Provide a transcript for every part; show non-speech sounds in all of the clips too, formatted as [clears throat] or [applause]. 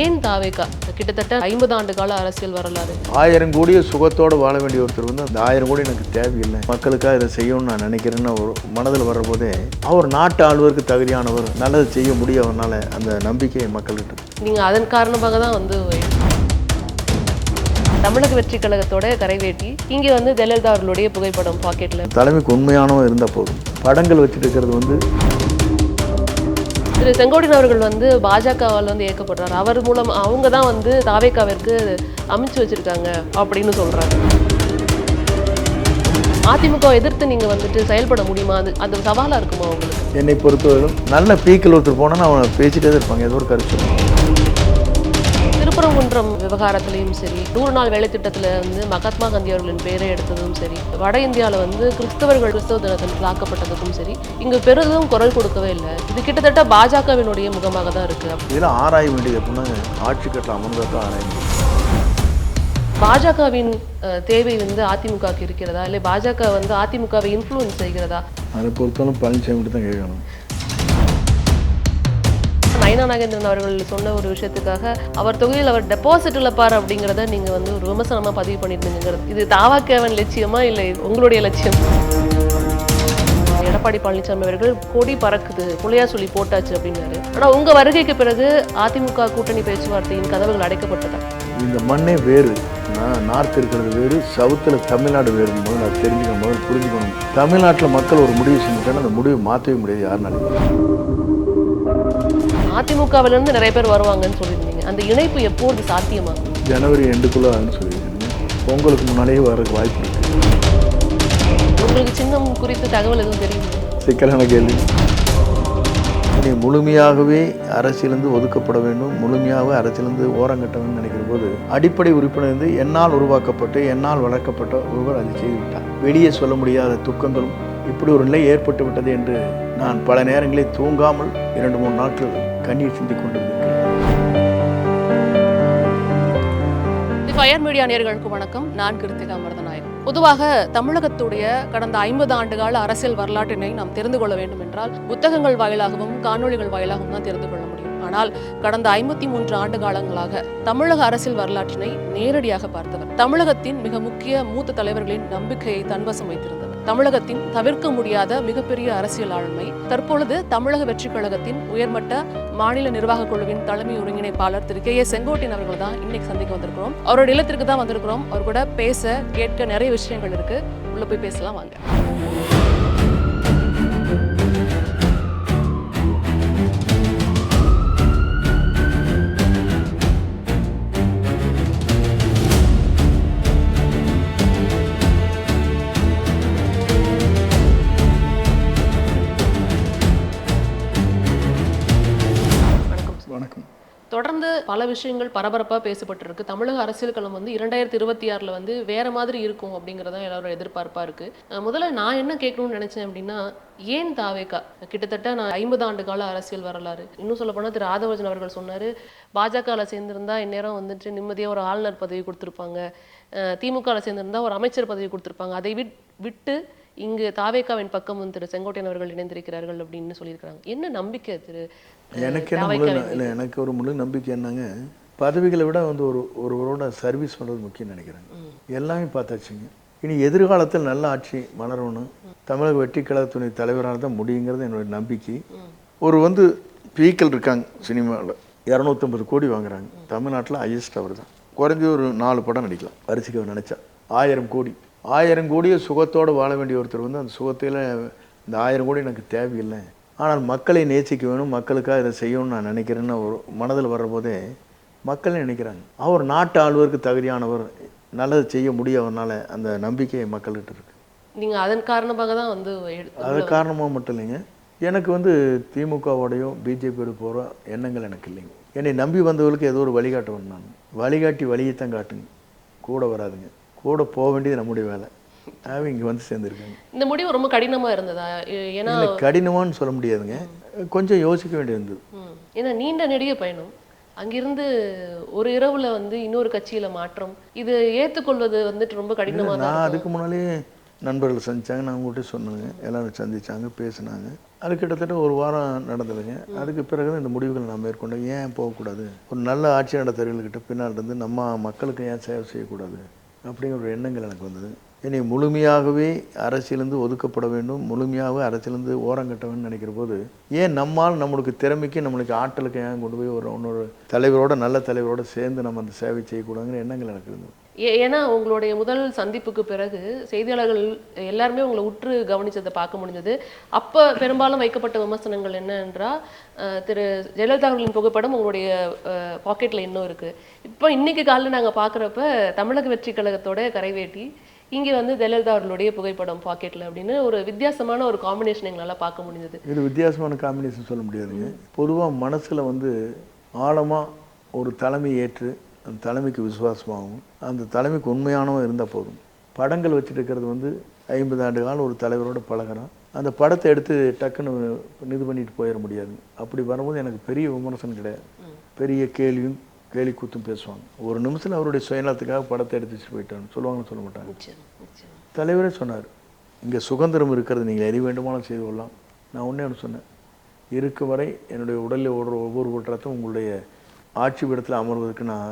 ஏன் தாவேக்கா கிட்டத்தட்ட ஐம்பது ஆண்டு கால அரசியல் வரலாறு. ஆயிரம் கோடியை சுகத்தோடு வாழ வேண்டிய ஒருத்தர் வந்து அந்த ஆயிரம் கோடி எனக்கு தேவையில்லை. மக்களுக்காக இதை செய்யணும்னு நான் நினைக்கிறேன்னு ஒரு மனதில் வர்றபோதே அவர் நாட்டு ஆளுவருக்கு தகுதியானவர் நல்லது செய்ய முடியும் அவர்னால அந்த நம்பிக்கை மக்கள்கிட்ட இருக்கு. நீங்க அதன் காரணமாக தான் வந்து தமிழக வெற்றி கழகத்தோட கரைவேட்டி இங்க வந்து ஜெயலலிதா அவர்களுடைய புகைப்படம் பாக்கெட்ல. தலைமைக்கு உண்மையானவன் இருந்தால் போதும். படங்கள் வச்சுட்டு இருக்கிறது வந்து திரு செங்கோடின் அவர்கள் வந்து பாஜகவால் வந்து இயக்கப்படுறாரு அவர் மூலம் அவங்க தான் வந்து தாவேக்காவிற்கு அமைச்சு வச்சிருக்காங்க அப்படின்னு சொல்கிறாங்க அதிமுக எதிர்த்து நீங்கள் வந்துட்டு செயல்பட முடியுமா? அது அது சவாலாக இருக்குமா உங்களுக்கு? என்னை பொறுத்தவரைக்கும் நல்ல பீக்கில் ஒருத்தர் போனால் அவனை பேசிட்டே இருப்பாங்க. ஏதோ ஒரு கருத்து. திருப்பரங்குன்றம் விவகாரத்திலையும் சரி நூறு நாள் வேலை திட்டத்துல வந்து மகாத்மா காந்தி அவர்களின் பெயரை எடுத்ததும் சரி வட இந்தியாவில் வந்து கிறிஸ்தவர்கள் கிறிஸ்தவ தினத்தில் தாக்கப்பட்டதுக்கும் சரி இங்கு பெரிதும் குரல் கொடுக்கவே இல்லை. இது கிட்டத்தட்ட பாஜகவினுடைய முகமாக தான் இருக்கு. இதெல்லாம் ஆராய வேண்டியது ஆட்சி கட்டில் அமர்ந்தா தான் ஆராய பாஜகவின் தேவை வந்து அதிமுகவுக்கு இருக்கிறதா? இல்லை பாஜக வந்து அதிமுகவை இன்ஃப்ளூயன்ஸ் செய்கிறதா? அதை பொறுத்தவரை பழனிசாமி தான் கேட்கணும். நயனா நாகேந்திரன் அவர்கள் சொன்ன ஒரு விஷயத்துக்காக அவர் தொகையில் அவர் டெபாசிட் இழப்பார் அப்படிங்கிறத நீங்க வந்து ஒரு விமர்சனமா பதிவு பண்ணியிருந்தீங்கிறது இது தாவாக்கேவன் லட்சியமா இல்லை உங்களுடைய லட்சியம்? எடப்பாடி பழனிசாமி அவர்கள் கொடி பறக்குது புளியா சொல்லி போட்டாச்சு அப்படின்னாரு. ஆனா உங்க வருகைக்கு பிறகு அதிமுக கூட்டணி பேச்சுவார்த்தையின் கதவுகள் அடைக்கப்பட்டதா? இந்த மண்ணே வேறு. நான் நார்த் இருக்கிறது வேறு சவுத்தில் தமிழ்நாடு வேறுன்னு போது நான் தெரிஞ்சுக்கணும் முதல்ல புரிஞ்சுக்கணும். தமிழ்நாட்டில் மக்கள் ஒரு முடிவு செஞ்சுட்டாங்கன்னா அந்த முடிவை மாற்றவே முடியாது யாருனாலும். அதிமுகவில இருந்து நிறைய பேர் வருவாங்கன்னு சொல்லியிருந்தீங்க. அந்த இணைப்பு எப்போது சாத்தியமாகும்? ஜனவரி எண்டுக்குள்ளே ஆகுன்னு சொல்லியிருக்கீங்க பொங்கலுக்கு முன்னாடியே வர்றதுக்கு வாய்ப்பு இருக்குது உங்களுக்கு சின்னம் குறித்து தகவல் எதுவும் தெரியுமா? சிக்கலான கேள்வி. நீ முழுமையாகவே அரசியலிருந்து ஒதுக்கப்பட வேண்டும். முழுமையாகவே அரசியலிருந்து ஓரங்கட்ட வேண்டும் நினைக்கிற போது அடிப்படை உறுப்பினர் வந்து என்னால் உருவாக்கப்பட்டு என்னால் வளர்க்கப்பட்ட ஒருவர் அதை செய்துவிட்டார் வெளியே சொல்ல முடியாத துக்கங்களும் இப்படி ஒரு நிலை ஏற்பட்டு விட்டது என்று நான் பல நேரங்களில் தூங்காமல் இரண்டு மூணு நாட்கள் கண்ணீர் சிந்திக் கொண்டிருக்கிறேன். தி ஃபயர் மீடியா நேர்களுக்கு வணக்கம். நான் கிருத்திகா மருதநாயகம் பொதுவாக தமிழகத்துடைய கடந்த ஐம்பது ஆண்டுகால அரசியல் வரலாற்றினை நாம் தெரிந்து கொள்ள வேண்டும் என்றால் புத்தகங்கள் வாயிலாகவும் காணொளிகள் வாயிலாகவும் தான் தெரிந்து கொள்ள முடியும். ஆனால் கடந்த ஐம்பத்தி மூன்று ஆண்டு காலங்களாக தமிழக அரசியல் வரலாற்றினை நேரடியாக பார்த்தவர் தமிழகத்தின் மிக முக்கிய மூத்த தலைவர்களின் நம்பிக்கையை தன்வசம் வைத்திருந்தவர் தமிழகத்தின் தவிர்க்க முடியாத மிகப்பெரிய அரசியல் ஆளுமை. தற்பொழுது தமிழக வெற்றிக் கழகத்தின் உயர்மட்ட மாநில நிர்வாக குழுவின் தலைமை ஒருங்கிணைப்பாளர் திரு கே ஏ செங்கோட்டையன் அவர்கள் தான் இன்னைக்கு சந்திக்க வந்திருக்கிறோம். அவரோட இல்லத்திற்கு தான் வந்திருக்கிறோம். அவர் கூட பேச கேட்க நிறைய விஷயங்கள் இருக்கு. உள்ள போய் பேசலாம் வாங்க. பல விஷயங்கள் பரபரப்பாக பேசப்பட்டிருக்கு. தமிழக அரசியல் களம் வந்து இரண்டாயிரத்தி இருபத்தி ஆறில் வந்து வேற மாதிரி இருக்கும் அப்படிங்கிறதான் எல்லாரும் எதிர்பார்ப்பாக இருக்குது முதல்ல நான் என்ன கேட்கணும்னு நினச்சேன் அப்படின்னா ஏன் தாவேக்கா? கிட்டத்தட்ட நான் ஐம்பது ஆண்டு கால அரசியல் வரலாறு. இன்னும் சொல்ல போனால் திரு ராதவர்ஜன் அவர்கள் சொன்னார் பாஜகவில் சேர்ந்திருந்தா இந்நேரம் வந்துட்டு நிம்மதியாக ஒரு ஆளுநர் பதவி கொடுத்துருப்பாங்க. திமுகவில் சேர்ந்திருந்தா ஒரு அமைச்சர் பதவி கொடுத்துருப்பாங்க. அதை விட் விட்டு இங்கு தாவேக்காவின் பக்கம் வந்து திரு செங்கோட்டையன் அவர்கள் இணைந்திருக்கிறார்கள் அப்படின்னு சொல்லியிருக்கிறாங்க. என்ன நம்பிக்கை திரு எனக்கு என்ன முழு இல்லை எனக்கு ஒரு முழு நம்பிக்கை என்னங்க பதவிகளை விட வந்து ஒரு ஒருவரோட சர்வீஸ் பண்ணுறது முக்கியம் நினைக்கிறேன் எல்லாமே பார்த்தாச்சுங்க. இனி எதிர்காலத்தில் நல்ல ஆட்சி மலரணும். தமிழக வெற்றி கழகத்துணை தலைவராக தான் முடியுங்கிறது என்னுடைய நம்பிக்கை. ஒரு வந்து பீக்கள் இருக்காங்க சினிமாவில் இரநூத்தம்பது கோடி வாங்குறாங்க. தமிழ்நாட்டில் ஹையஸ்ட் அவர் தான் குறைஞ்ச ஒரு நாலு படம் நடிக்கலாம். அரிசிக்கு நினச்சா ஆயிரம் கோடி. ஆயிரம் கோடியை சுகத்தோடு வாழ வேண்டிய ஒருத்தர் வந்து அந்த சுகத்தில் இந்த ஆயிரம் கோடி எனக்கு தேவையில்லை. ஆனால் மக்களை நேசிக்க வேணும் மக்களுக்காக இதை செய்யணும்னு நான் நினைக்கிறேன்னு ஒரு மனதில் வர்றபோதே மக்கள் நினைக்கிறாங்க. அவர் நாட்டு ஆளுவருக்கு தகுதியானவர் நல்லது செய்ய முடியும் அந்த நம்பிக்கை மக்கள்கிட்ட இருக்கு. நீங்க அதன் காரணமாக தான் வந்து அது காரணமாக மட்டும் இல்லைங்க. எனக்கு வந்து திமுகவோடையோ பிஜேபியோட போகிற எண்ணங்கள் எனக்கு இல்லைங்க. என்னை நம்பி வந்தவர்களுக்கு ஏதோ ஒரு வழிகாட்டுவேன் நான். வழிகாட்டி வழியைத்தான் காட்டுங்க. கூட வராதுங்க. கூட போக வேண்டியது நம்முடைய வேலை. ஆக இங்கே வந்து சேர்ந்துருக்காங்க. இந்த முடிவு ரொம்ப கடினமா இருந்ததா? ஏன்னா இல்லை கடினமான்னு சொல்ல முடியாதுங்க. கொஞ்சம் யோசிக்க வேண்டியிருந்தது ஏன்னா நீண்ட நெடிய பயணம். அங்கிருந்து ஒரு இரவுல வந்து இன்னொரு கட்சியில மாற்றம். இது ஏத்துக்கொள்வது வந்துட்டு ரொம்ப கடினமா தான் நான் அதுக்கு முன்னாலே நண்பர்கள் சந்திச்சாங்க. நான் உங்கள்கிட்ட சொன்னேங்க. எல்லாரும் சந்திச்சாங்க பேசினாங்க. அது கிட்டத்தட்ட ஒரு வாரம் நடந்ததுங்க. அதுக்கு பிறகு இந்த முடிவுகளை நான் மேற்கொண்டேன். ஏன் போகக்கூடாது? ஒரு நல்ல ஆட்சி நடத்தவர்கள்கிட்ட பின்னால் இருந்து நம்ம மக்களுக்கு ஏன் சேவை செய்யக்கூடாது? அப்படிங்கிற ஒரு எண்ணங்கள் எனக்கு வந்தது. என்னை முழுமையாகவே அரசியலிருந்து ஒதுக்கப்பட வேண்டும் முழுமையாகவே அரசியலிருந்து ஓரங்கட்ட வேண்டும் நினைக்கிற போது ஏன் நம்மால் நம்மளுக்கு திறமைக்கு நம்மளுக்கு ஆற்றலுக்கு ஏன் கொண்டு போய் ஒரு இன்னொரு தலைவரோட நல்ல தலைவரோட சேர்ந்து நம்ம அந்த சேவை செய்யக்கூடாதுங்கிற எண்ணங்கள் எனக்கு இருந்தது. ஏன்னா உங்களுடைய முதல் சந்திப்புக்கு பிறகு செய்தியாளர்கள் எல்லாருமே உங்களை உற்று கவனித்ததை பார்க்க முடிஞ்சது. அப்போ பெரும்பாலும் வைக்கப்பட்ட விமர்சனங்கள் என்ன என்றால் திரு ஜெயலலிதா அவர்களின் புகைப்படம் உங்களுடைய பாக்கெட்டில் இன்னும் இருக்குது இப்போ இன்னைக்கு காலையில் நாங்கள் பார்க்குறப்ப தமிழக வெற்றி கழகத்தோட கரைவேட்டி இங்க வந்து ஜெயலலிதா அவர்களுடைய புகைப்படம் பாக்கெட்ல அப்படின்னு ஒரு வித்தியாசமான ஒரு காம்பினேஷன் எங்களால பார்க்க முடிஞ்சது. இது வித்தியாசமான காம்பினேஷன் சொல்ல முடியாதுங்க. பொதுவாக மனசில் வந்து ஆழமாக ஒரு தலைமை ஏற்று அந்த தலைமைக்கு விசுவாசமாகவும் அந்த தலைமைக்கு உண்மையானவன் இருந்தால் போதும். படங்கள் வச்சுட்டு இருக்கிறது வந்து ஐம்பது ஆண்டு காலம் ஒரு தலைவரோட பழகுறான் அந்த படத்தை எடுத்து டக்குன்னு இது பண்ணிட்டு போயிட முடியாது. அப்படி வரும்போது எனக்கு பெரிய விமர்சனம் கிடையாது. பெரிய கேள்வியும் கேலி கூத்தும் பேசுவாங்க. ஒரு நிமிஷத்தில் அவருடைய சுயநலத்துக்காக படத்தை எடுத்து வச்சுட்டு போயிட்டான்னு சொல்லுவாங்கன்னு சொல்ல மாட்டாங்க. தலைவரே சொன்னார் இங்கே சுதந்திரம் இருக்கிறது நீங்கள் எது வேண்டுமானாலும் செய்து கொள்ளலாம். நான் ஒன்றே ஒன்று சொன்னேன் இருக்கும் வரை என்னுடைய உடலில் ஓடுற ஒவ்வொரு குற்றத்தையும் உங்களுடைய ஆட்சி பீடத்தில் அமர்வதற்கு நான்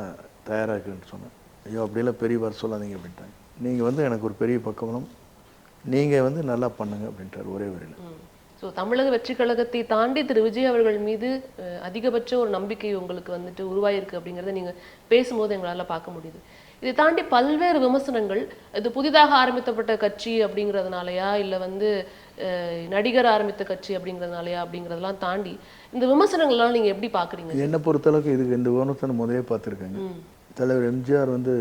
தயாராக இருக்கேன்னு சொன்னேன். ஐயோ அப்படியெல்லாம் பெரிய வர சொல்லாதீங்க அப்படின்ட்டாங்க. நீங்கள் வந்து எனக்கு ஒரு பெரிய பக்கமனம் நீங்கள் வந்து நல்லா பண்ணுங்க அப்படின்ட்டார் ஒரே வரையில். ஸோ தமிழக வெற்றி கழகத்தை தாண்டி திரு. விஜய் அவர்கள் மீது அதிகபட்ச ஒரு நம்பிக்கை உங்களுக்கு வந்துட்டு உருவாயிருக்கு அப்படிங்கிறத நீங்க பேசும்போது எங்களால பார்க்க முடியுது. இதை தாண்டி பல்வேறு விமர்சனங்கள் இது புதிதாக ஆரம்பித்தப்பட்ட கட்சி அப்படிங்கிறதுனாலயா இல்ல வந்து நடிகர் ஆரம்பித்த கட்சி அப்படிங்கிறதுனாலயா அப்படிங்கிறதெல்லாம் தாண்டி இந்த விமர்சனங்கள்லாம் நீங்க எப்படி பாக்குறீங்க என்னை பொறுத்தளவுக்கு இதுக்கு இந்த நான் முதலே பார்த்துருக்கேங்க. தலைவர் எம்ஜிஆர் வந்து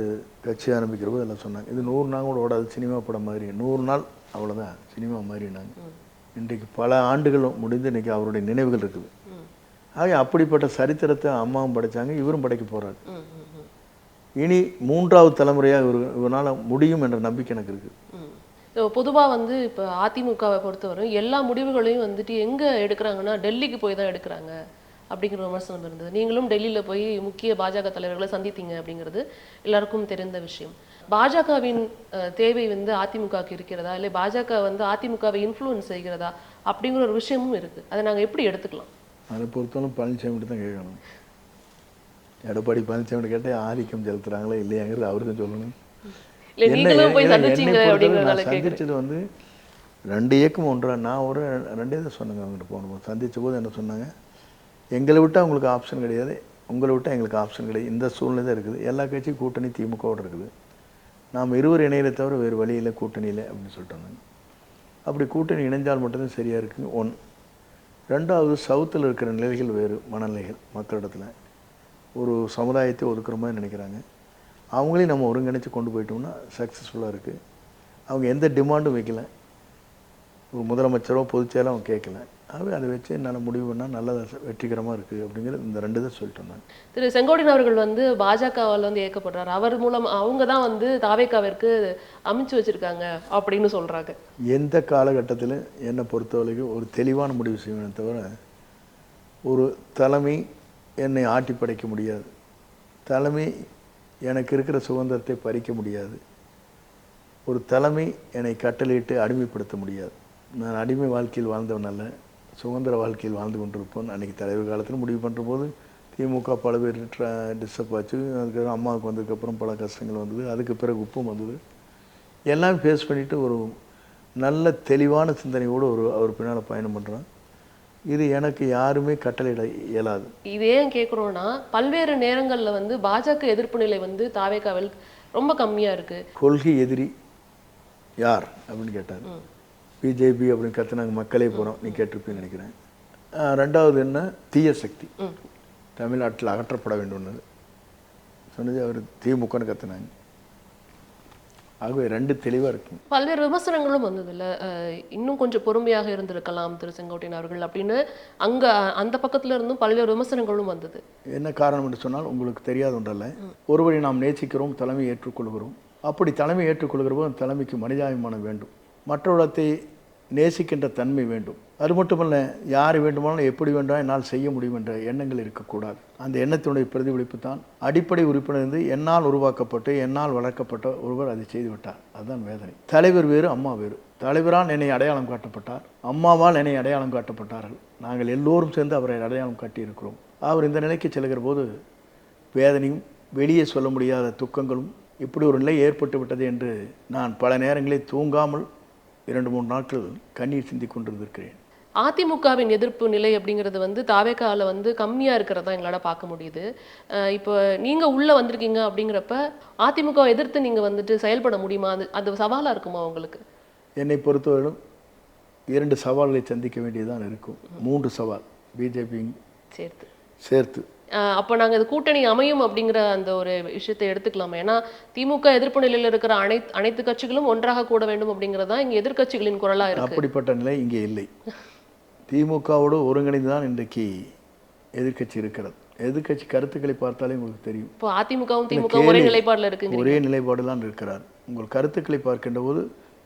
கட்சி ஆரம்பிக்கிற போது எல்லாம் சொன்னாங்க. இது நூறு நாள் கூட ஓடாது சினிமா படம் மாதிரி நூறு நாள் அவ்வளோதான் சினிமா மாதிரினாங்க இன்றைக்கு பல ஆண்டுகளும் முடிந்து இன்னைக்கு அவருடைய நினைவுகள் இருக்குது. ஆகிய ஆக அப்படிப்பட்ட சரித்திரத்தை அம்மாவும் படைச்சாங்க இவரும் படைக்க போகிறாரு இனி மூன்றாவது தலைமுறையாக இவர் இவரால் முடியும் என்ற நம்பிக்கை எனக்கு இருக்குது. பொதுவாக வந்து இப்போ அதிமுகவை பொறுத்தவரை எல்லா முடிவுகளையும் வந்துட்டு எங்கே எடுக்கிறாங்கன்னா டெல்லிக்கு போய் தான் எடுக்கிறாங்க. அப்படிங்கிற விமர்சனம் இருந்தது. நீங்களும் டெல்லியில போய் முக்கிய பாஜக தலைவர்களை சந்தித்தீங்க அப்படிங்கிறது எல்லாருக்கும் தெரிந்த விஷயம். பாஜகவின் தேவை வந்து அதிமுகவுக்கு இருக்கிறதா? இல்லை பாஜக வந்து அதிமுகவை இன்ஃப்ளூயன்ஸ் செய்கிறதா? அப்படிங்கிற ஒரு விஷயமும் இருக்கு. அதை நாங்க எப்படி எடுத்துக்கலாம்? அதை பொறுத்தவரை பழனிசாமி தான் கேட்கணும். எடப்பாடி பழனிசாமி கேட்டால் ஆதிக்கம் செலுத்துறாங்களா இல்லையாங்கிறது அவரு தான் சொல்லணும் சந்திச்சது வந்து ரெண்டு இயக்கம் ஒன்றா. நான் ஒரு ரெண்டே தான் சொன்னேங்க அவங்ககிட்ட போனபோது சந்திச்ச போது என்ன சொன்னாங்க? எங்களை விட்டால் உங்களுக்கு ஆப்ஷன் கிடையாது. உங்களை விட்டால் எங்களுக்கு ஆப்ஷன் கிடையாது. இந்த சூழ்நிலை தான் இருக்குது. எல்லா கட்சியும் கூட்டணி திமுகவோட இருக்குது. நாம் இருவர் இணையில தவிர வேறு வழியில் கூட்டணியில் அப்படின்னு சொல்லிட்டு வந்தாங்க. அப்படி கூட்டணி இணைஞ்சால் மட்டும்தான் சரியாக இருக்குங்க ஒன் ரெண்டாவது சவுத்தில் இருக்கிற நிலைகள் வேறு மனநிலைகள் மக்களிடத்தில். ஒரு சமுதாயத்தை ஒதுக்குற மாதிரி நினைக்கிறாங்க. அவங்களையும் நம்ம ஒருங்கிணைச்சு கொண்டு போயிட்டோம்னா சக்ஸஸ்ஃபுல்லாக இருக்குது அவங்க எந்த டிமாண்டும் வைக்கல. முதலமைச்சரோ பொதுச்செயலோ அவங்க கேட்கல. ஆகவே அதை வச்சு என்னால் முடிவு பண்ணால் நல்லதாக வெற்றிகரமாக இருக்குது அப்படிங்கிறது இந்த ரெண்டு தான் சொல்லிட்டு வந்தாங்க திரு. செங்கோட்டையன் அவர்கள் வந்து பாஜகவால் வந்து இயக்கப்படுறாரு அவர் மூலம் அவங்க தான் வந்து தாவேக்காவிற்கு அமைச்சு வச்சிருக்காங்க அப்படின்னு சொல்றாங்க. எந்த காலகட்டத்தில் என்னை பொறுத்தவரைக்கும் ஒரு தெளிவான முடிவு செய்வேனே தவிர ஒரு தலைமை என்னை ஆட்டி படைக்க முடியாது. தலைமை எனக்கு இருக்கிற சுதந்திரத்தை பறிக்க முடியாது. ஒரு தலைமை என்னை கட்டளையிட்டு அடிமைப்படுத்த முடியாது. நான் அடிமை வாழ்க்கையில் வாழ்ந்தவன் அல்ல சுதந்திர வாழ்க்கையில் வாழ்ந்து கொண்டிருப்போம் அன்றைக்கி தலைவர் காலத்தில் முடிவு பண்ணுற போது திமுக பல பேர் டிஸ்டர்ப் ஆச்சு. அதுக்கப்புறம் அம்மாவுக்கு வந்ததுக்கப்புறம் பல கஷ்டங்கள் வந்தது. அதுக்கு பிறகு உப்பும் வந்தது. எல்லாம் ஃபேஸ் பண்ணிட்டு ஒரு நல்ல தெளிவான சிந்தனையோடு ஒரு அவர் பின்னால் பயணம் பண்ணுறான் இது எனக்கு யாருமே கட்டளையிட இயலாது. இது ஏன் கேட்குறோம்னா பல்வேறு நேரங்கள்ல வந்து பாஜக எதிர்ப்பு நிலை வந்து தாவேக்காவில் ரொம்ப கம்மியா இருக்கு. கொள்கை எதிரி யார் அப்படின்னு கேட்டார். பிஜேபி அப்படின்னு கத்துனாங்க மக்களே போகிறோம் நீ கேட்டிருப்பேன்னு நினைக்கிறேன். ரெண்டாவது என்ன? தீய சக்தி. தமிழ்நாட்டில் அகற்றப்பட வேண்டும்னது. சொன்னது அவர் திமுகன்னு கத்துனாங்க. ஆகவே ரெண்டு தெளிவாக இருக்குங்க பல்வேறு விமர்சனங்களும் வந்தது இல்ல அஹ் இன்னும் கொஞ்சம் பொறுமையாக இருந்திருக்கலாம் திரு செங்கோட்டையன் அவர்கள் அப்படின்னு அங்க அந்த பக்கத்துல இருந்தும் பல்வேறு விமர்சனங்களும் வந்தது. என்ன காரணம் என்று சொன்னால் உங்களுக்கு தெரியாத ஒன்றல்ல. ஒருவரை நாம் நேசிக்கிறோம் தலைமை ஏற்றுக்கொள்கிறோம். அப்படி தலைமை ஏற்றுக்கொள்கிற போது அந்த தலைமைக்கு மனிதாபிமானம் வேண்டும். மற்றவர்களை நேசிக்கின்ற தன்மை வேண்டும். அது மட்டுமல்ல யார் வேண்டுமானாலும் எப்படி வேண்டாம் என்னால் செய்ய முடியும் என்ற எண்ணங்கள் இருக்கக்கூடாது. அந்த எண்ணத்தினுடைய பிரதிபலிப்பு தான். அடிப்படை உறுப்பினர் இருந்து என்னால் உருவாக்கப்பட்டு என்னால் வளர்க்கப்பட்ட ஒருவர் அதை செய்துவிட்டார். அதுதான் வேதனை. தலைவர் வேறு அம்மா வேறு. தலைவரால் என்னை அடையாளம் காட்டப்பட்டார். அம்மாவால் என்னை அடையாளம் காட்டப்பட்டார்கள். நாங்கள் எல்லோரும் சேர்ந்து அவரை அடையாளம் காட்டியிருக்கிறோம். அவர் இந்த நிலைக்கு செல்கிற போது வேதனையும் வெளியே சொல்ல முடியாத துக்கங்களும் இப்படி ஒரு நிலை ஏற்பட்டு விட்டது என்று நான் பல நேரங்களில் தூங்காமல் இரண்டு மூன்று நாட்கள் கண்ணீர் சிந்தி கொண்டிருந்திருக்கிறேன். அதிமுகவின் எதிர்ப்பு நிலை அப்படிங்கிறது வந்து தாவேக்கால வந்து கம்மியா இருக்கிறதா எங்களால பார்க்க முடியுது. இப்போ நீங்க உள்ள வந்திருக்கீங்க அப்படிங்கிறப்ப அதிமுக எதிர்த்து நீங்க வந்துட்டு செயல்பட முடியுமா? அது அது சவாலா இருக்குமா உங்களுக்கு? என்னை பொறுத்தவரையிலும் இரண்டு சவால்களை சந்திக்க வேண்டியதுதான் இருக்கும். மூன்று சவால். பிஜேபி சேர்த்து. சேர்த்து. அப்போ நாங்க இது கூட்டணி அமையும் அப்படிங்கிற அந்த ஒரு விஷயத்தை எடுத்துக்கலாமா. ஏன்னா திமுக எதிர்ப்பு நிலையில் இருக்கிற அனைத்து அனைத்து கட்சிகளும் ஒன்றாக கூட வேண்டும் அப்படிங்கிறது தான் இங்க எதிர்க்கட்சிகளின் குரலா இருக்கு. அப்படிப்பட்ட நிலை இங்கே இல்லை. திமுகவோடு ஒருங்கிணைந்து தான் இன்றைக்கு எதிர்க்கட்சி இருக்கிறது. எதிர்க்கட்சி கருத்துக்களை பார்த்தாலே உங்களுக்கு தெரியும். இப்போ அதிமுகவும் திமுக ஒரே நிலைப்பாடுல இருக்குங்க ஒரே நிலைப்பாடு தான் இருக்கிறார். உங்கள் கருத்துக்களை பார்க்கின்ற போது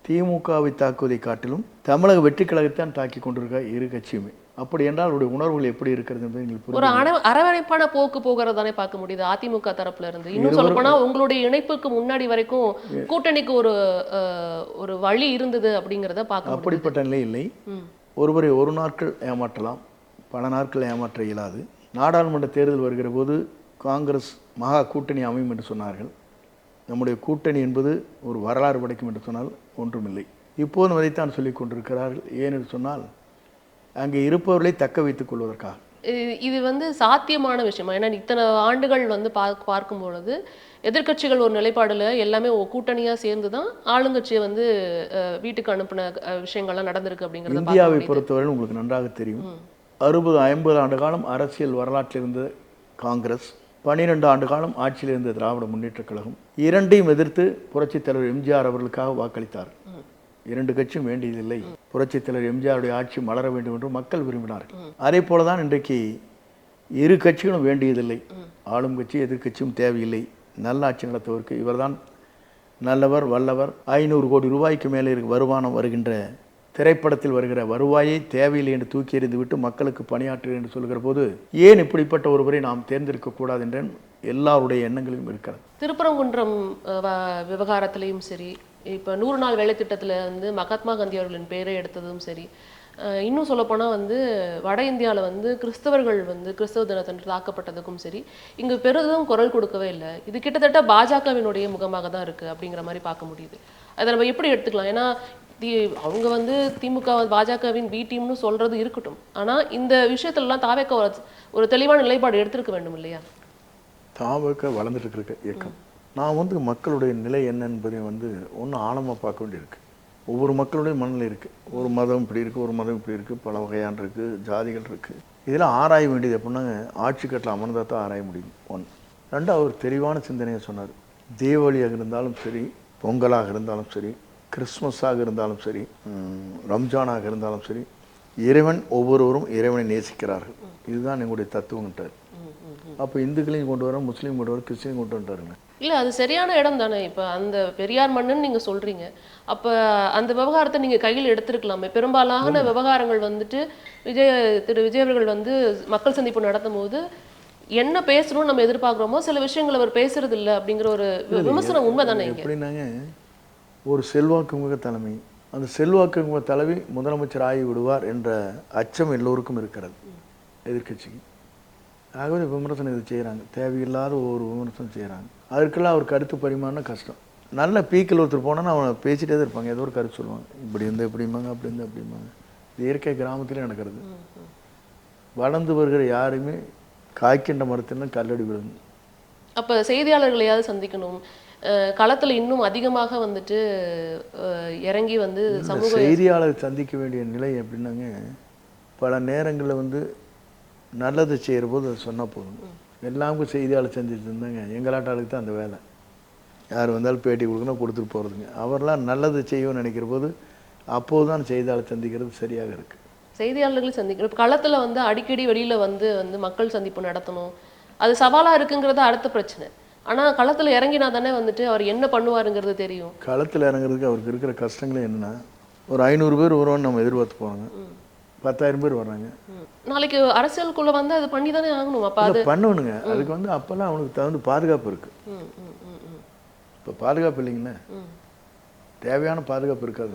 திமுகவை தாக்குவதை காட்டிலும் தமிழக வெற்றி கழகத்தான் தாக்கி கொண்டிருக்க இரு கட்சியுமே. அப்படி என்றால் அவருடைய உணர்வுகள் எப்படி இருக்கிறது என்பதை ஒரு அரவணைப்பான போக்கு போகிறது தானே பார்க்க முடியுது அதிமுக தரப்புல இருந்து. இன்னும் சொல்ல போனா உங்களுடைய இணைப்புக்கு முன்னாடி வரைக்கும் கூட்டணிக்கு ஒரு ஒரு வழி இருந்தது அப்படிங்கிறத பார்க்க அப்படிப்பட்ட நிலை இல்லை. ஒருவரை ஒரு நாட்கள் ஏமாற்றலாம் பல நாட்கள் ஏமாற்ற இயலாது. நாடாளுமன்ற தேர்தல் வருகிற போது காங்கிரஸ் மகா கூட்டணி அமையும் என்று சொன்னார்கள். நம்முடைய கூட்டணி என்பது ஒரு வரலாறு படைக்கும் என்று சொன்னால் ஒன்றுமில்லை. இப்போதும் அதைத்தான் சொல்லிக் கொண்டிருக்கிறார்கள். ஏனென்று சொன்னால் அங்கே இருப்பவர்களை தக்க வைத்துக் கொள்வதற்காக. இது- இது வந்து சாத்தியமான விஷயமா. ஏன்னா இத்தனை ஆண்டுகள் வந்து பார்க்க பார்க்கும் பொழுது எதிர்க்கட்சிகள் ஒரு நிலைப்பாடுல எல்லாமே ஒ- கூட்டணியா சேர்ந்து தான் ஆளுங்கட்சியை வந்து வீட்டுக்கு அனுப்பின விஷயங்கள்லாம் நடந்திருக்கு அப்படிங்கிறத இந்தியாவை. பொறுத்தவரை உங்களுக்கு நன்றாக தெரியும். அறுபது ஐம்பது ஆண்டு காலம் அரசியல் வரலாற்றில் இருந்த காங்கிரஸ் பன்னிரெண்டு ஆண்டு காலம் ஆட்சியில் இருந்த திராவிட முன்னேற்றக் கழகம் இரண்டையும் எதிர்த்து புரட்சித் தலைவர் எம்ஜிஆர் அவர்களுக்காக வாக்களித்தார். இரண்டு கட்சியும் வேண்டியதில்லை. புரட்சித் தலைவர் எம்ஜிஆருடைய ஆட்சி மலர வேண்டும் என்று மக்கள் விரும்பினார்கள். அதே போலதான் இன்றைக்கு இரு கட்சிகளும் வேண்டியதில்லை. ஆளும் கட்சி எதிர்க்கட்சியும் தேவையில்லை. நல்ல ஆட்சி நடத்துவதற்கு இவர்தான் நல்லவர் வல்லவர். ஐநூறு கோடி ரூபாய்க்கு மேலே இருக்கு வருமானம் வருகின்ற திரைப்படத்தில் வருகிற வருவாயை தேவையில்லை என்று தூக்கி எறிந்து விட்டு மக்களுக்கு பணியாற்று என்று சொல்கிற போது ஏன் இப்படிப்பட்ட ஒருவரை நாம் தேர்ந்தெடுக்க கூடாது என்ற எல்லாருடைய எண்ணங்களிலும் இருக்கிறது. திருப்பரங்குன்றம் வ- விவகாரத்திலையும் சரி இப்போ நூறு நாள் வேலை திட்டத்தில் வந்து மகாத்மா காந்தி அவர்களின் பெயரை எடுத்ததும் சரி இன்னும் சொல்லப்போனால் வந்து வட இந்தியாவில் வந்து கிறிஸ்தவர்கள் வந்து கிறிஸ்தவ தினத்தன்று தாக்கப்பட்டதுக்கும் சரி இங்கு பெரிதும் குரல் கொடுக்கவே இல்லை. இது கிட்டத்தட்ட பாஜகவினுடைய முகமாக தான் இருக்குது அப்படிங்கிற மாதிரி பார்க்க முடியுது. அதை நம்ம எப்படி எடுத்துக்கலாம்? ஏன்னா தி அவங்க வந்து திமுக பாஜகவின் பி டீம்னு சொல்கிறது இருக்கட்டும். ஆனால் இந்த விஷயத்துலலாம் தாவேக்க ஒரு- ஒரு தெளிவான நிலைப்பாடு எடுத்திருக்க வேண்டும் இல்லையா? தாவக வளர்ந்துட்டு இருக்க இயக்கம். நான் வந்து மக்களுடைய நிலை என்ன என்பதை வந்து ஒன்று ஆழமாக பார்க்க வேண்டியிருக்கு. ஒவ்வொரு மக்களுடைய மனநிலை இருக்குது ஒரு மதம் இப்படி இருக்குது ஒரு மதம் இப்படி இருக்குது பல வகையான இருக்குது ஜாதிகள் இருக்குது இதெல்லாம் ஆராய வேண்டியது எப்படின்னா ஆட்சி கட்டில் அமர்ந்தால் தான் ஆராய முடியும் ஒன் ரெண்டாவது அவர் தெளிவான சிந்தனையை சொன்னார். தீபாவளியாக இருந்தாலும் சரி பொங்கலாக இருந்தாலும் சரி கிறிஸ்மஸாக இருந்தாலும் சரி ரம்ஜானாக இருந்தாலும் சரி இறைவன் ஒவ்வொருவரும் இறைவனை நேசிக்கிறார்கள். இதுதான் எங்களுடைய தத்துவம்ட்டார் அப்போ இந்துக்களையும் கொண்டு வரோம் முஸ்லீம் கொண்டு வரோம் கிறிஸ்டின் கொண்டு வந்துட்டாருங்க. இல்ல அது சரியான இடம் தானே. இப்ப அந்த பெரியார் மண்ணுன்னு நீங்க சொல்றீங்க. அப்ப அந்த விவகாரத்தை நீங்க கையில் எடுத்திருக்கலாமே. பெரும்பாலான விவகாரங்கள் வந்துட்டு விஜய் திரு விஜய் அவர்கள் வந்து மக்கள் சந்திப்பு நடத்தும் போது என்ன பேசணும்னு நம்ம எதிர்பார்க்குறோமோ சில விஷயங்கள் அவர் பேசுறது இல்ல அப்படிங்கிற ஒரு விமர்சனம் உண்மை தானே எப்படின்னாங்க ஒரு செல்வாக்கு மிக தலைமை. அந்த செல்வாக்கு மிக தலைவி முதலமைச்சர் ஆகி விடுவார் என்ற அச்சம் எல்லோருக்கும் இருக்கிறது. எதிர்க்கட்சிக்கு. ஆகவே விமர்சனம் இது செய்கிறாங்க. தேவையில்லாத ஒரு விமர்சனம் செய்கிறாங்க. அதற்கெல்லாம் அவர் கருத்து பரிமாறினா கஷ்டம். நல்ல பீக்கில் ஒருத்தர் போனால் அவனை பேசிட்டே தான் இருப்பாங்க. ஏதோ ஒரு கருத்து சொல்லுவாங்க. இப்படி இருந்தால் இப்படிம்பாங்க அப்படி இருந்தால் அப்படிம்பாங்க இது இயற்கை கிராமத்திலே நடக்கிறது. வளர்ந்து வருகிற யாருமே காய்க்கின்ற மரத்திலும் கல்லடி விழுந்து. அப்போ செய்தியாளர்களையாவது சந்திக்கணும்? களத்துல இன்னும் அதிகமாக வந்துட்டு இறங்கி வந்து சமூக செய்தியாளர் சந்திக்க வேண்டிய நிலை எப்படின்னாங்க பல நேரங்களில் வந்து நல்லது செய்கிற போது அதை சொன்னால் போதும். எல்லாருக்கும் செய்தியாளர் செஞ்சுட்டு இருந்தாங்க. எங்களாட்டாளுக்கு தான் அந்த வேலை. யார் வந்தாலும் பேட்டி கொடுக்கணும் கொடுத்துட்டு போகிறதுங்க அவரெல்லாம் நல்லது செய்யணும்னு நினைக்கிற போது அப்போது தான் செய்தியாளர் சந்திக்கிறது சரியாக இருக்குது செய்தியாளர்களை சந்திக்கணும் இப்ப களத்துல வந்து அடிக்கடி வெளியில வந்து வந்து மக்கள் சந்திப்பு நடத்தணும். அது சவாலா இருக்குங்கிறது அடுத்த பிரச்சனை. ஆனா களத்துல இறங்கினா தானே வந்துட்டு அவர் என்ன பண்ணுவாருங்கிறது தெரியும். களத்தில் இறங்குறதுக்கு அவருக்கு இருக்கிற கஷ்டங்களே என்னென்னா ஒரு ஐநூறு பேர் வருவான்னு நம்ம எதிர்பார்த்து போனாங்க பத்தாயிரம் பேர் வர்றாங்க. நாளைக்கு அரசியலுக்குள்ள வந்து அது பண்ணி தானே ஆகணும். அப்ப அது பண்ணணுங்க அதுக்கு வந்து அப்போல்லாம் அவனுக்கு தகுந்த பாதுகாப்பு இருக்குது இப்போ பாதுகாப்பு இல்லைங்களே? ம். தேவையான பாதுகாப்பு இருக்காது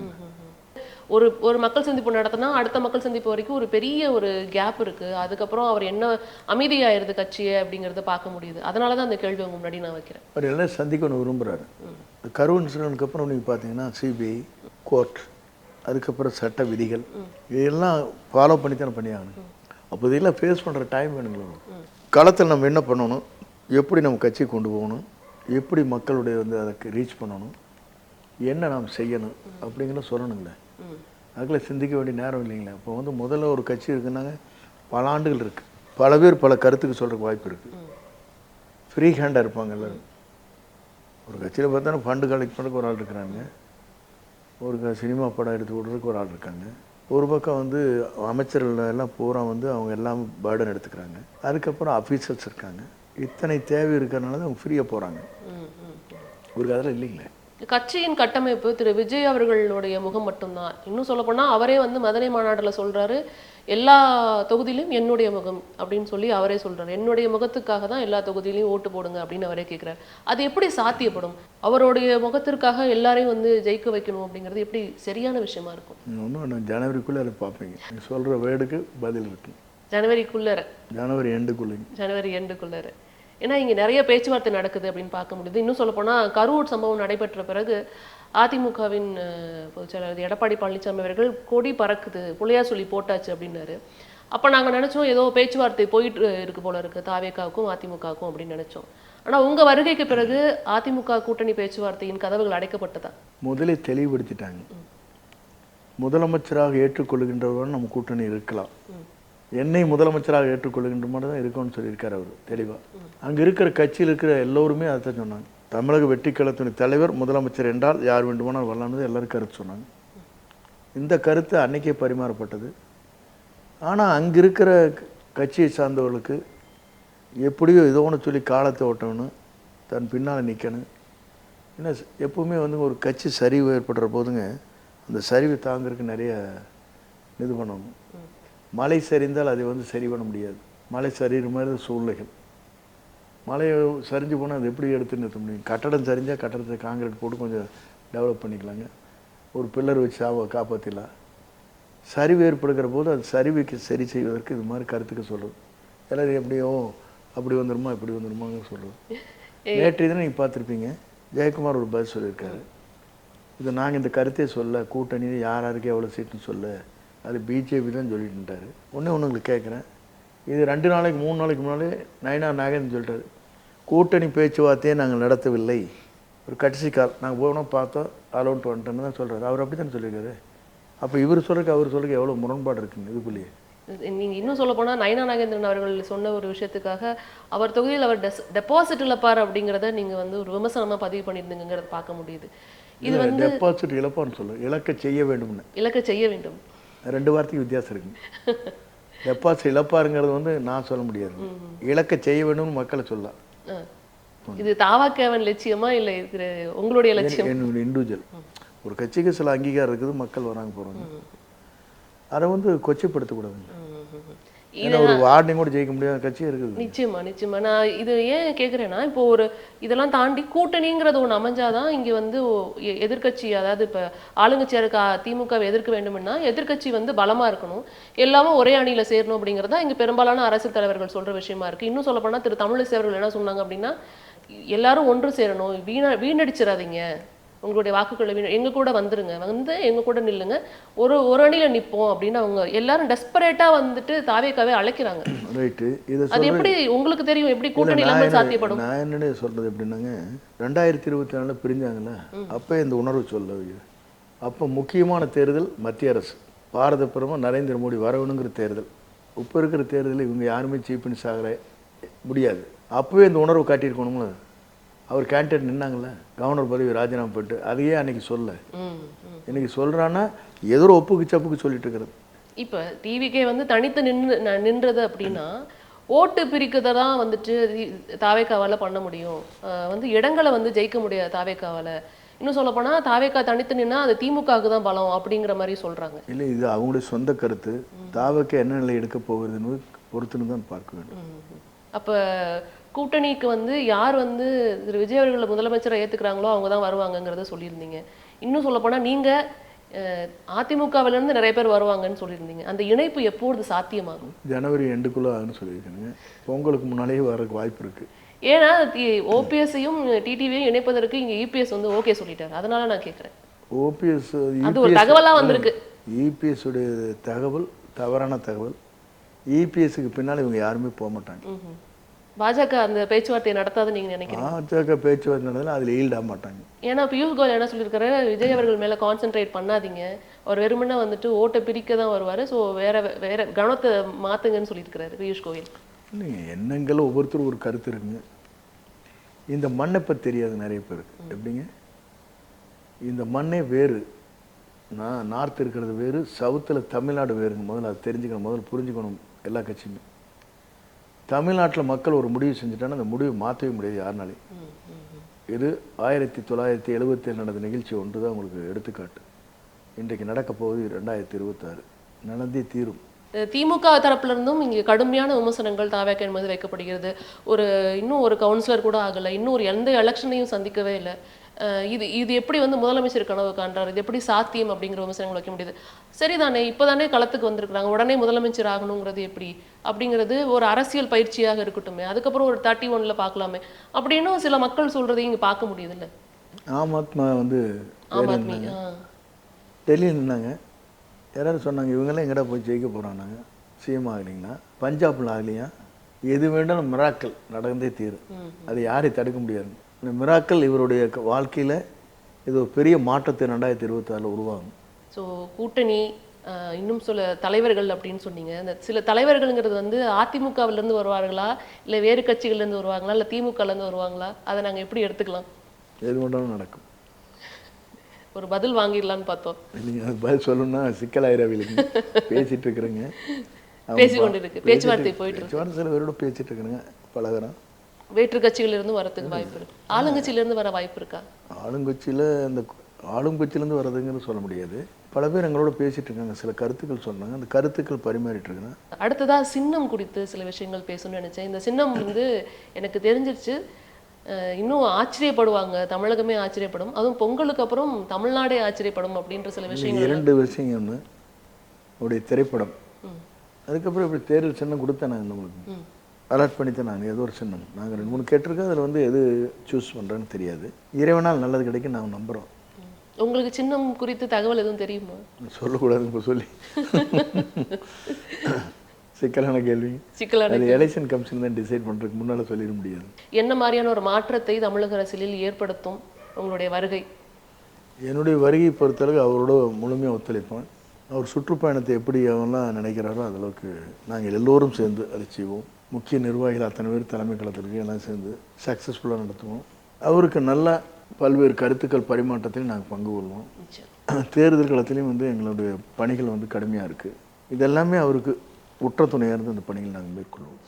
ஒரு ஒரு மக்கள் சந்திப்பு நடத்தினா அடுத்த மக்கள் சந்திப்பு வரைக்கும் ஒரு பெரிய ஒரு கேப் இருக்கு. அதுக்கப்புறம் அவர் என்ன அமைதியாயிருது கட்சியை அப்படிங்கறத பார்க்க முடியுது. அதனால தான் அந்த கேள்வி உங்க முன்னாடி நான் வைக்கிறேன். அவர் எல்லாம் சந்திக்கணும் விரும்புகிறாரு கரு இன்சிடென்ட்க்கு அப்புறம் நீங்கள் பார்த்தீங்கன்னா சிபிஐ கோர்ட் அதுக்கப்புறம் சட்ட விதிகள் இதெல்லாம் ஃபாலோ பண்ணி தானே பண்ணியாகணும். அப்போ இதெல்லாம் ஃபேஸ் பண்ணுற டைம் வேணுங்களோ களத்தில் நம்ம என்ன பண்ணணும்? எப்படி நம்ம கட்சி கொண்டு போகணும்? எப்படி மக்களுடைய வந்து அதுக்கு ரீச் பண்ணணும்? என்ன நாம் செய்யணும்? அப்படிங்கிற சொல்லணுங்களே. ம். அதுக்குள்ள சிந்திக்க வேண்டிய நேரம் இல்லைங்களா. இப்போ வந்து முதல்ல ஒரு கட்சி இருக்குன்னாங்க பல ஆண்டுகள் இருக்குது பல பேர் பல கருத்துக்கு சொல்கிறதுக்கு வாய்ப்பு இருக்குது ஃப்ரீ ஹேண்டாக இருப்பாங்க எல்லாரும். ஒரு கட்சியில் பார்த்தோன்னா ஃபண்டு கலெக்ட் பண்ணுறதுக்கு ஒரு ஆள் இருக்கிறாங்க. ஒரு சினிமா படம் எடுத்து விடுறதுக்கு ஒரு ஆள் இருக்காங்க. ஒரு பக்கம் வந்து அமைச்சர்கள் எல்லாம் பூரா வந்து அவங்க எல்லாம் பேர்டன் எடுத்துக்கிறாங்க. அதுக்கப்புறம் அஃபீஸர்ஸ் இருக்காங்க. இத்தனை தேவை இருக்கிறனால தான் அவங்க ஃப்ரீயாக போகிறாங்க. ஒரு கதில் இல்லைங்களே. கட்சியின் கட்டமைப்பு திரு விஜய் அவர்களுடைய முகம் மட்டும்தான். இன்னும் சொல்ல போனா அவரே வந்து மதுரை மாநாட்டுல சொல்றாரு எல்லா தொகுதியிலும் என்னுடைய முகம் அப்படின்னு சொல்லி அவரே சொல்றாரு. என்னுடைய முகத்துக்காக தான் எல்லா தொகுதியிலையும் ஓட்டு போடுங்க அப்படின்னு அவரே கேட்கிறாரு அது எப்படி சாத்தியப்படும்? அவருடைய முகத்திற்காக எல்லாரையும் வந்து ஜெயிக்க வைக்கணும் அப்படிங்கிறது எப்படி சரியான விஷயமா இருக்கும்? ஒன்றும் ஜனவரிக்குள்ளே அதை பார்ப்பீங்க. சொல்கிற வேர்டுக்கு பதில் இருக்கு. ஜனவரிக்குள்ளர. ஜனவரி எண்டுக்குள்ளேங்க. ஜனவரி எண்டுக்குள்ளார. ஏன்னா இங்க நிறைய பேச்சுவார்த்தை நடக்குது அப்படின்னு பார்க்க முடியுது இன்னும் சொல்ல போனா கரூர் சம்பவம் நடைபெற்ற பிறகு அதிமுகவின் அஹ், பொதுச் செயலாளர் எடப்பாடி பழனிசாமி அவர்கள் கொடி பறக்குது புள்ளையா சொல்லி போட்டாச்சு அப்படின்னாரு. அப்ப நாங்க நினைச்சோம் ஏதோ பேச்சுவார்த்தை போயிட்டு இருக்கு போல இருக்கு தாவேக்காவுக்கும் அதிமுகவுக்கும் அப்படின்னு நினைச்சோம். ஆனா உங்க வருகைக்கு பிறகு அதிமுக கூட்டணி பேச்சுவார்த்தையின் கதவுகள் அடைக்கப்பட்டதா? முதலே தெளிவுபடுத்திட்டாங்க. முதலமைச்சராக ஏற்றுக்கொள்கின்றவர்கள் நம்ம கூட்டணி இருக்கலாம். என்னை முதலமைச்சராக ஏற்றுக்கொள்கின்ற மாதிரி தான் இருக்கும்னு சொல்லியிருக்கார் அவர் தெளிவாக அங்கே இருக்கிற கட்சியில் இருக்கிற எல்லோருமே அதை தான் சொன்னாங்க. தமிழக வெற்றி தலைவர் முதலமைச்சர் என்றால் யார் வேண்டுமானால் வரலாம்னு எல்லோரும் கருத்து சொன்னாங்க. இந்த கருத்து அன்னைக்கே பரிமாறப்பட்டது. ஆனால் அங்கே இருக்கிற கட்சியை சார்ந்தவர்களுக்கு எப்படியோ ஏதோ ஒன்று சொல்லி காலத்தை ஓட்டணும் தன் பின்னால் நிற்கணும் ஏன்னா ஸ்- எப்பவுமே வந்து ஒரு கட்சி சரிவு ஏற்படுற போதுங்க அந்த சரிவை தாங்கிறதுக்கு நிறைய இது பண்ணணும். மழை சரிந்தால் அதை வந்து சரி பண்ண முடியாது. மழை சரிகிற மாதிரி தான் சூழ்நிலைகள். மழை சரிஞ்சு போனால் அது எப்படி எடுத்து நிறுத்த முடியும்? கட்டடம் சரிஞ்சால் கட்டடத்தை காங்கிரீட் போட்டு கொஞ்சம் டெவலப் பண்ணிக்கலாங்க. ஒரு பில்லர் வச்சு சாவ காப்பாற்றிடலாம் சரிவு ஏற்படுகிற போது அது சரிவுக்கு சரி செய்வதற்கு இது மாதிரி கருத்துக்கு சொல்கிறது எல்லாரும் எப்படியோ அப்படி வந்துருமா இப்படி வந்துருமாங்க சொல்கிறது நேற்று தினம் நீங்கள் பார்த்துருப்பீங்க. ஜெயக்குமார் ஒரு பதில் சொல்லியிருக்காரு. இது நாங்கள் இந்த கருத்தே சொல்ல கூட்டணி யார் யாருக்கு எவ்வளோ சீட்டுன்னு சொல்ல அது பிஜேபி தான் சொல்லிட்டுட்டாரு ஒன்றே ஒன்று உங்களுக்கு கேட்குறேன். இது ரெண்டு நாளைக்கு மூணு நாளைக்கு முன்னாலே நயனா நாகேந்திரன் சொல்லிட்டாரு. கூட்டணி பேச்சுவார்த்தையே நாங்கள் நடத்தவில்லை. ஒரு கட்சி கால் நாங்கள் போனோம் பார்த்தோம் அலௌண்ட் வந்துட்டோன்னு தான் சொல்கிறாரு அவர் அப்படி தானே சொல்லியிருக்காரு? அப்போ இவர் சொல்றதுக்கு அவர் சொல்றதுக்கு எவ்வளோ முரண்பாடு இருக்குங்க இதுக்குள்ளேயே? நீங்க இன்னும் சொல்ல போனா நயனா நாகேந்திரன் அவர்கள் சொன்ன ஒரு விஷயத்துக்காக அவர் தொகுதியில் அவர் டெபாசிட் இழப்பார் அப்படிங்கிறத நீங்க வந்து ஒரு விமர்சனமா பதிவு பண்ணியிருந்தீங்கிறத பார்க்க முடியுது. இது வந்து டெபாசிட் இழப்பான்னு சொல்லு. இழக்க செய்ய வேண்டும்னு. இலக்கை செய்ய வேண்டும். ரெண்டு வார்த்தைக்கு வித்தியாசம் இருக்குங்க [laughs] டெபாசிட் இழப்பாருங்கிறது வந்து நான் சொல்ல முடியாது. இழக்க செய்ய வேண்டும்னு மக்களை சொல்லலாம். இது தாவாக்கேவன் லட்சியமா இல்ல இருக்கிற உங்களுடைய லட்சியம்? என்னுடைய இண்டிவிஜுவல். ஒரு கட்சிக்கு சில அங்கீகாரம் இருக்குது மக்கள் வராங்க போகிறாங்க அதை வந்து கொச்சைப்படுத்தக்கூடாதுங்க. ஏன்னா ஒரு வார்டையும் கூட ஜெயிக்க முடியாத கட்சியும் இருக்குது. நிச்சயமா நிச்சயமா. நான் இது ஏன் கேக்குறேன்னா இப்போ ஒரு இதெல்லாம் தாண்டி கூட்டணிங்கிறது ஒண்ணு அமைஞ்சாதான் இங்க வந்து ஒ- எ- எதிர்க்கட்சி அதாவது இப்ப ஆளுங்கட்சியா இருக்க திமுக எதிர்க்க வேண்டும்னா எதிர்க்கட்சி வந்து பலமா இருக்கணும். எல்லாமும் ஒரே அணியில சேரணும் அப்படிங்கிறது இங்க பெரும்பாலான அரசியல் தலைவர்கள் சொல்ற விஷயமா இருக்கு. இன்னும் சொல்ல போனா திரு. தமிழிசை அவர்கள் என்ன சொன்னாங்க அப்படின்னா எல்லாரும் ஒன்று சேரணும். வீணா வீணடிச்சிடாதீங்க. உங்களுடைய வாக்குகளை வீண எங்க கூட வந்துருங்க. வந்து எங்க கூட நில்லுங்க. ஒரு ஒரு அணியில நிப்போம் அப்படின்னு அவங்க எல்லாரும் டெஸ்பரேட்டா வந்துட்டு தாவேக்காவே அழைக்கிறாங்க. [clears throat] ரைட்டு. இதை அது எப்படி உங்களுக்கு தெரியும்? எப்படி கூட்டணி இல்லாமல் சாத்தியப்படும்? நான் என்னன்னு சொல்றது எப்படின்னாங்க ரெண்டாயிரத்தி இருபத்தி நாலில் பிரிஞ்சாங்கல்ல அப்போ இந்த உணர்வு சொல்ல. அப்போ முக்கியமான தேர்தல் மத்திய அரசு. பாரத பிரதமர் நரேந்திர மோடி வரணுங்கிற தேர்தல். இப்போ இருக்கிற தேர்தலில் இவங்க யாருமே சீஃப் மினிஸ்டர் ஆகிற முடியாது. அப்போவே இந்த உணர்வு காட்டியிருக்கணும்ல. அவர் கேண்டிடேட் நின்னாங்கல்ல? கவர்னர் பதவி ராஜினாமா பண்ணிட்டு அதையே அன்னைக்கு சொல்ல. இன்னைக்கு சொல்றான்னா ஏதோ ஒப்புக்கு சப்புக்கு சொல்லிட்டு இருக்கிறது. இப்ப டிவிகே வந்து தனித்து நின்று நின்றது அப்படின்னா ஓட்டு பிரிக்கிறத தான் வந்துட்டு தாவேக்காவால பண்ண முடியும். வந்து இடங்களை வந்து ஜெயிக்க முடியாது தாவேக்காவால. இன்னும் சொல்ல போனா தாவேக்கா தனித்து நின்னா அது திமுகவுக்கு தான் பலம் அப்படிங்கிற மாதிரி சொல்றாங்க. இல்லை இது அவங்களுடைய சொந்த கருத்து. தாவக்கு என்ன நிலை எடுக்க போகுதுன்னு பொறுத்துன்னு தான் பார்க்க வேண்டும். அப்ப கூட்டணிக்கு வந்து யார் வந்து திரு விஜய் அவர்களை முதலமைச்சரை ஏத்துக்கிறாங்களோ அவங்க தான் வருவாங்கங்கிறத சொல்லியிருந்தீங்க. இன்னும் சொல்ல போனா நீங்க அஹ், அதிமுகவில இருந்து நிறைய பேர் வருவாங்கன்னு சொல்லியிருந்தீங்க. அந்த இணைப்பு எப்பொழுது சாத்தியமாகும்? ஜனவரி எண்டுக்குள்ளே ஆகுன்னு சொல்லியிருக்கானுங்க. பொங்கலுக்கு முன்னாலேயே வரக்கு வாய்ப்பு இருக்குது ஏன்னா ஓபிஎஸ்ஸையும் டிடிவியும் இணைப்பதற்கு இங்க இபிஎஸ் வந்து ஓகே சொல்லிட்டாரு. அதனால நான் கேக்குறேன். ஓபிஎஸ் அது ஒரு தகவலா வந்திருக்கு. இபிஎஸ் உடைய தகவல் தவறான தகவல் இபிஎஸ்க்கு பின்னால் இவங்க யாருமே போக மாட்டாங்க. பாஜக அந்த பேச்சுவார்த்தையை நடத்தாதுன்னு நீங்க நினைக்கிறீங்க? பாஜக பேச்சுவார்த்தை நடந்தாலும் அதில் ஈல்டாக மாட்டாங்க. ஏன்னா பியூஷ் கோயல் என்ன சொல்லியிருக்காரு? விஜய் அவர்கள் மேல கான்சென்ட்ரேட் பண்ணாதீங்க. அவர் வெறுமனே வந்துட்டு ஓட்டை பிரிக்க தான் வருவாரு. ஸோ வேற வேற கவனத்தை மாத்துங்கன்னு சொல்லியிருக்காரு பியூஷ் கோயல். இல்லைங்க எண்ணங்கள் ஒவ்வொருத்தரும் ஒரு கருத்து இருக்குங்க. இந்த மண்ணை பற்றி தெரியாது நிறைய பேருக்கு. எப்படிங்க? இந்த மண்ணே வேறு. நான் நார்த் இருக்கிறது வேறு சவுத்தில் தமிழ்நாடு வேறுங்க. முதல்ல அது தெரிஞ்சுக்கணும் முதல்ல புரிஞ்சுக்கணும் எல்லா கட்சியுமே. தமிழ்நாட்டில் மக்கள் ஒரு முடிவு செஞ்சுட்டாங்கன்னா அந்த முடிவு மாற்றவே முடியாது யாருனாலையும். இது ஆயிரத்தி தொள்ளாயிரத்தி எழுபத்தேழு நடந்த நிகழ்ச்சி ஒன்று தான் உங்களுக்கு எடுத்துக்காட்டு. இன்றைக்கு நடக்க போகுது ரெண்டாயிரத்தி இருபத்தாறு. நடந்தே தீரும். திமுக தரப்புல இருந்தும் இங்கே கடுமையான விமர்சனங்கள் தாவேக்க என்பது வைக்கப்படுகிறது. ஒரு இன்னும் ஒரு கவுன்சிலர் கூட ஆகலை. இன்னும் ஒரு எந்த எலெக்ஷனையும் சந்திக்கவே இல்லை. இது இது எப்படி வந்து முதலமைச்சர் கனவு காண்றாரு? இது எப்படி சாத்தியம் அப்படிங்கிற விமர்சனங்கள் வைக்க முடியுது. சரிதானே இப்போதானே களத்துக்கு வந்திருக்கிறாங்க. உடனே முதலமைச்சர் ஆகணுங்கிறது எப்படி? அப்படிங்கிறது ஒரு அரசியல் பயிற்சியாக இருக்கட்டுமே. அதுக்கப்புறம் ஒரு தேர்ட்டி ஒன்ல பார்க்கலாமே. அப்படின்னு சில மக்கள் சொல்றதையும் இங்க பார்க்க முடியுதுல்ல? ஆம் ஆத்மா வந்து ஆம் ஆத்மி. டெல்லியில் நின்னாங்க யாராவது சொன்னாங்க இவங்கெல்லாம் எங்கடா போய் ஜெயிக்க போகிறானாங்க சிஎம் ஆகலைங்கன்னா பஞ்சாப்ல ஆகலையா? எது வேண்டாலும் மிராக்கள் நடந்தே தீரும். அது யாரையும் தடுக்க முடியாது. இந்த மிராக்கள் இவருடைய வாழ்க்கையில இது ஒரு பெரிய மாற்றத்தை ரெண்டாயிரத்தி இருபத்தாறில் உருவாகும். ஸோ கூட்டணி இன்னும் சில தலைவர்கள் அப்படின்னு சொன்னீங்க. இந்த சில தலைவர்கள்ங்கிறது வந்து அதிமுகவுல இருந்து வருவார்களா? இல்லை வேறு கட்சிகள்ல இருந்து வருவாங்களா? இல்லை திமுகல இருந்து வருவாங்களா? அதை நாங்க எப்படி எடுத்துக்கலாம்? எது வேண்டாலும் நடக்கும். ஒரு பதில் வாங்கிடலான்னு பார்த்தோம். இல்லைங்க அது பதில் சொல்லணும்னா சிக்கலாயிரவில்லைங்க பேசிட்டு இருக்கிறேங்க. அவங்க பேசிக் பா- கொண்டிருக்கு. பேச்சுவார்த்தை போயிட்டு பேச்சுவார்த்தை சில பேரோட பேசிட்டு இருக்கிறேங்க. பழகுறோம் வேற்று கட்சிகள்ல இருந்து வரதுக்கு வாய்ப்பு இருக்கு. ஆளுங்கட்சியில இருந்து வர வாய்ப்பு இருக்கா? ஆளுங்கட்சியில் இந்த ஆளுங்கட்சியிலேருந்து வர்றதுங்கிறது சொல்ல முடியாது. பல பேர் எங்களோட பேசிட்டு இருக்காங்க. சில கருத்துக்கள் சொன்னாங்க. அந்த கருத்துக்கள் பரிமாறிட்டு இருக்கிறேன் அடுத்ததா சின்னம் குறித்து சில விஷயங்கள் பேசணும்னு நினைச்சேன். இந்த சின்னம் வந்து எனக்கு தெரிஞ்சிருச்சு. இன்னும் ஆச்சரியப்படுவாங்க. தமிழகமே ஆச்சரியப்படும். அதுவும் பொங்கலுக்கு அப்புறம் தமிழ்நாடே ஆச்சரியப்படும் அப்படின்ற சில விஷயங்கள். இரண்டு விஷயம் உடைய திரைப்படம். அதுக்கப்புறம் இப்படி தேர்தல் சின்னம் கொடுத்தேன் நாங்கள் நம்மளுக்கு அலாட் பண்ணித்தேன் நாங்கள் ஏதோ ஒரு சின்னம். நாங்கள் ரெண்டு மூணு கேட்டிருக்கோம். அதில் வந்து எது சூஸ் பண்ணுறேன்னு தெரியாது. இறைவனால் நல்லது கிடைக்கும் நாங்கள் நம்புகிறோம். உங்களுக்கு சின்னம் குறித்து தகவல் எதுவும் தெரியுமா? சொல்லக்கூடாது இப்போ சொல்லி. சிக்கலான கேள்வி. சிக்கலான அது எலெக்ஷன் கமிஷன் தான் டிசைட் பண்ணுறதுக்கு முன்னால் சொல்லிட முடியாது. என்ன மாதிரியான ஒரு மாற்றத்தை தமிழக அரசியலில் ஏற்படுத்தும் உங்களுடைய வருகை? என்னுடைய வருகையை பொறுத்தளவுக்கு அவரோட முழுமையாக ஒத்துழைப்பேன். அவர் சுற்றுப்பயணத்தை எப்படி அவன்லாம் நினைக்கிறாரோ அந்த அளவுக்கு நாங்கள் எல்லோரும் சேர்ந்து அதை செய்வோம். முக்கிய நிர்வாகிகள் அத்தனை பேர் தலைமை களத்திற்கு எல்லாம் சேர்ந்து சக்ஸஸ்ஃபுல்லாக நடத்துவோம். அவருக்கு நல்ல பல்வேறு கருத்துக்கள் பரிமாற்றத்திலையும் நாங்கள் பங்கு கொள்வோம். தேர்தல் களத்திலையும் வந்து எங்களுடைய பணிகள் வந்து கடுமையாக இருக்குது இதெல்லாமே அவருக்கு உற்ற துணையாக இருந்து அந்த பணிகள் நாங்கள் மேற்கொள்வோம்.